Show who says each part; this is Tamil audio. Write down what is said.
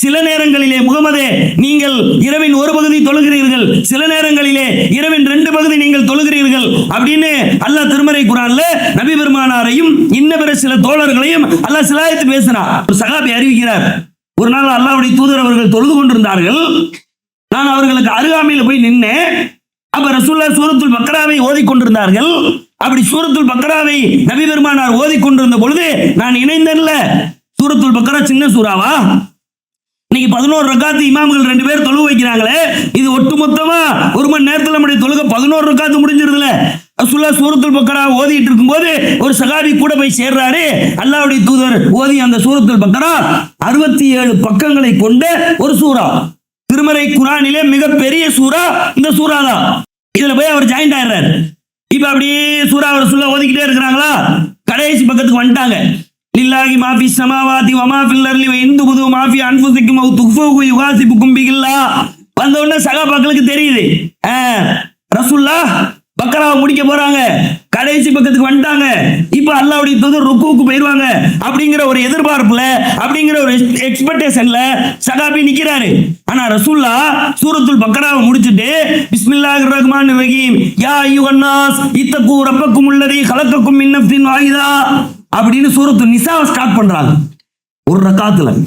Speaker 1: சில நேரங்களிலே முகமதே நீங்கள் இரவின் ஒரு பகுதி தொழுகிறீர்கள். சில நேரங்களிலே இரவின் ரெண்டு பகுதி நீங்கள் தொழுகிறீர்கள் அப்படின்னு அல்லாஹ் திருமறை குரான்ல நபி பெருமானாரையும் இன்ன பிற சில தோழர்களையும் அல்லாஹ் சிலாயத்து பேசுறார் ஒரு சகாபி அறிவிக்கிறார். ஒரு நாள் அல்லாவுடைய தூதர் அவர்கள் தொழுது கொண்டிருந்தார்கள். நான் அவர்களுக்கு அருகாமையில் போய் நின்னேன். அப்ப ரசூல்லா சூரத்துல் பக்ராவை ஓதிக்கொண்டிருந்தார்கள் அப்படி சூரத்துல் பக்ராவை நபி பெருமானார் ஓதி கொண்டிருந்த பொழுது நான் இணைந்தேன்ல. சூரத்துல் பக்ரா சின்ன சூறாவா? இன்னைக்கு பதினோரு ரக்காத்து இமாம்கள் ரெண்டு பேர் தொழுக வைக்கிறாங்களே இது ஒட்டுமொத்தமா ஒரு மணி நேரத்தில் நம்முடைய தொழுக பதினோரு ரக்காத்து முடிஞ்சிருதுல. சுல்லா சூரத்துல் பக்கரா ஓதிட்டு இருக்கும்போது ஒரு சகாபி கூட போய் சேர்றாரு. அல்லாவுடைய தூதர் ஓதி அந்த சூரத்துல் பக்கரா அறுபத்தி ஏழு பக்கங்களை கொண்ட ஒரு சூறா. திருமறை குரானிலே மிகப்பெரிய சூறா இந்த சூறா தான் இதுல போய் அவர் ஜாயின்ட் ஆயிடுறாரு. இப்ப அப்படியே சூறா அவர் சொல்ல ஓதிக்கிட்டே இருக்கிறாங்களா? கடைசி பக்கத்துக்கு வந்துட்டாங்க. லில்லாஹி மாஃபி சமாவாதி வமா ஃபில் இந்து புது மாஃபி அன்புசிக்கும் அவ் துஃபுகு யுகாசிபுக்கும் வந்த உடனே சகாபாக்களுக்கு தெரியுது. ரசுல்லா பக்கராவை முடிக்க போறாங்க. கடைசி பக்கத்துக்கு வந்துட்டாங்க. இப்போ அல்லாவுடைய தூதர் ருக்குவுக்கு போயிடுவாங்க அப்படிங்கிற ஒரு எதிர்பார்ப்புல அப்படிங்கிற ஒரு எக்ஸ்பெக்டேஷன்ல சகாபி நிக்கிறாரு. ஆனா ரசூல்லா சூரத்துல் பக்கராவை முடிச்சிட்டு பிஸ்மில்லாஹ் ரஹ்மான் ரஹீம் யா யுகன்னாஸ் இத்தக்கு ரப்பக்கும் உள்ளதை கலக்கக்கும் மின் வாயுதா அப்படின்னு சூரத்து நிசாவை ஸ்டார்ட் பண்றாங்க. ஒரு ரக்காத்துல.